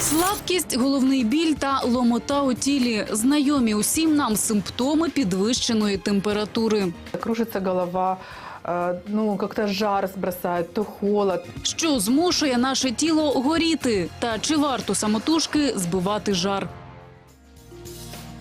Слабкість, головний біль та ломота у тілі знайомі усім нам симптоми підвищеної температури. Кружиться голова, э, ну, як-то жар збросає, то холод. Що змушує наше тіло горіти? Та чи варто самотужки збивати жар?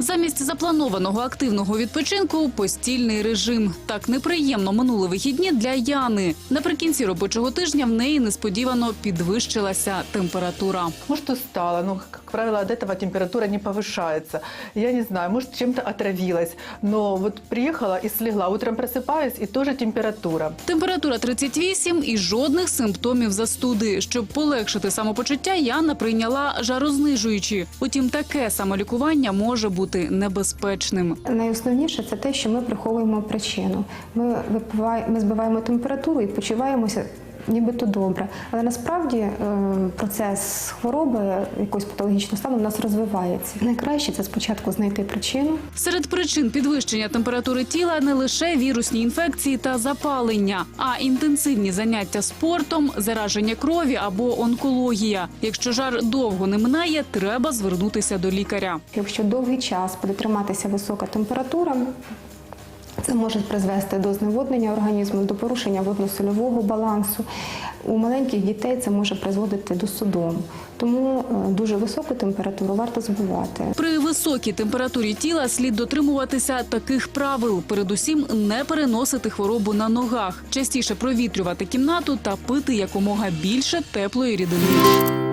Замість запланованого активного відпочинку постільний режим. Так неприємно минули вихідні для Яни. Наприкінці робочого тижня в неї несподівано підвищилася температура. Может, устала, но, как правило, от этого температура не повышается. Я не знаю, может, чем-то отравилась. Но вот приехала и слегла. Утром просыпаюсь, и тоже температура. Температура 38 і жодних симптомів застуди. Щоб полегшити самопочуття, Яна прийняла жарознижуючі. Утім, таке самолікування може бути небезпечним. Найосновніше це те, що ми приховуємо причину. Ми випиває- ми збиваємо температуру і почуваємося нібито добре. Але насправді е, процес хвороби якогось патологічного стану в нас розвивається. Найкраще це спочатку знайти причину, Серед причин підвищення температури тіла не лише вірусні інфекції та запалення, а інтенсивні заняття спортом, зараження крові або онкологія. Якщо жар довго не минає, треба звернутися до лікаря. Якщо довгий час буде триматися висока температура, це може призвести до зневоднення організму, до порушення водно-сольового балансу. У маленьких дітей це може призводити до судому. Тому е, дуже високу температуру варто збивати. При високій температурі тіла слід дотримуватися таких правил: передусім не переносити хворобу на ногах, частіше провітрювати кімнату та пити якомога більше теплої рідини.